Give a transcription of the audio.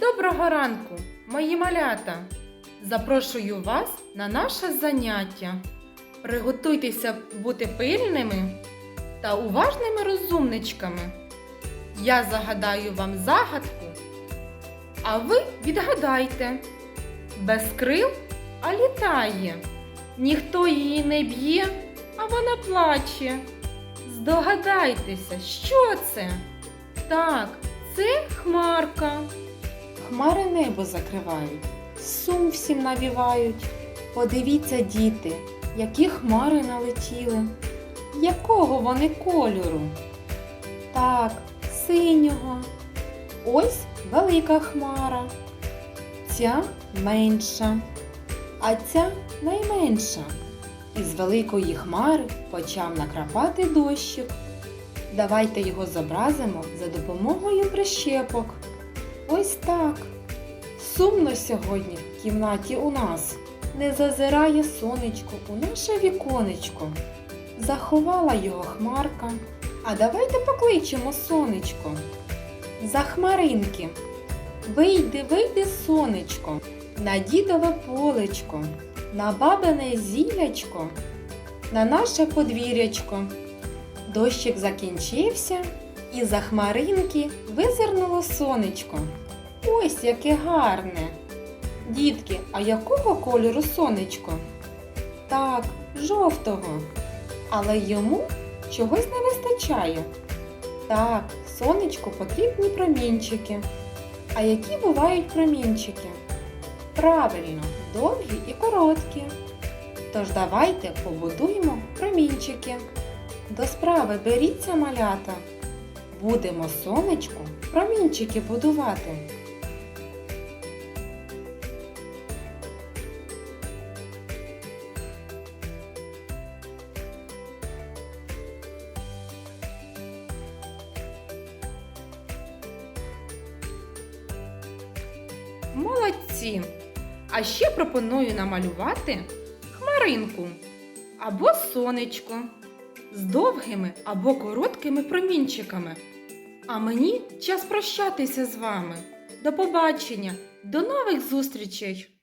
Доброго ранку, мої малята! Запрошую вас на наше заняття. Приготуйтеся бути пильними та уважними розумничками. Я загадаю вам загадку, а ви відгадайте. Без крил, а літає. Ніхто її не б'є, а вона плаче. Здогадайтеся, що це? Так, це хмарка. Хмари небо закривають, сум всім навівають. Подивіться, діти, які хмари налетіли. Якого вони кольору? Так, синього. Ось велика хмара. Ця менша, а ця найменша. Із великої хмари почав накрапати дощик. Давайте його зобразимо за допомогою прищепок. Ось так. Сумно сьогодні в кімнаті у нас. Не зазирає сонечко у наше віконечко. Заховала його хмарка. А давайте покличемо сонечко. За хмаринки. Вийди, вийди, сонечко, на дідове полечко, на бабине зілячко, на наше подвір'ячко. Дощик закінчився, і за хмаринки визирнуло сонечко. Ось яке гарне. Дітки, а якого кольору сонечко? Так, жовтого. Але йому чогось не вистачає. Так, сонечку потрібні промінчики. А які бувають промінчики? Правильно, довгі і короткі. Тож давайте побудуємо промінчики. До справи беріться малята. Будемо сонечку промінчики будувати. Молодці! А ще пропоную намалювати хмаринку або сонечко з довгими або короткими промінчиками. А мені час прощатися з вами. До побачення, до нових зустрічей!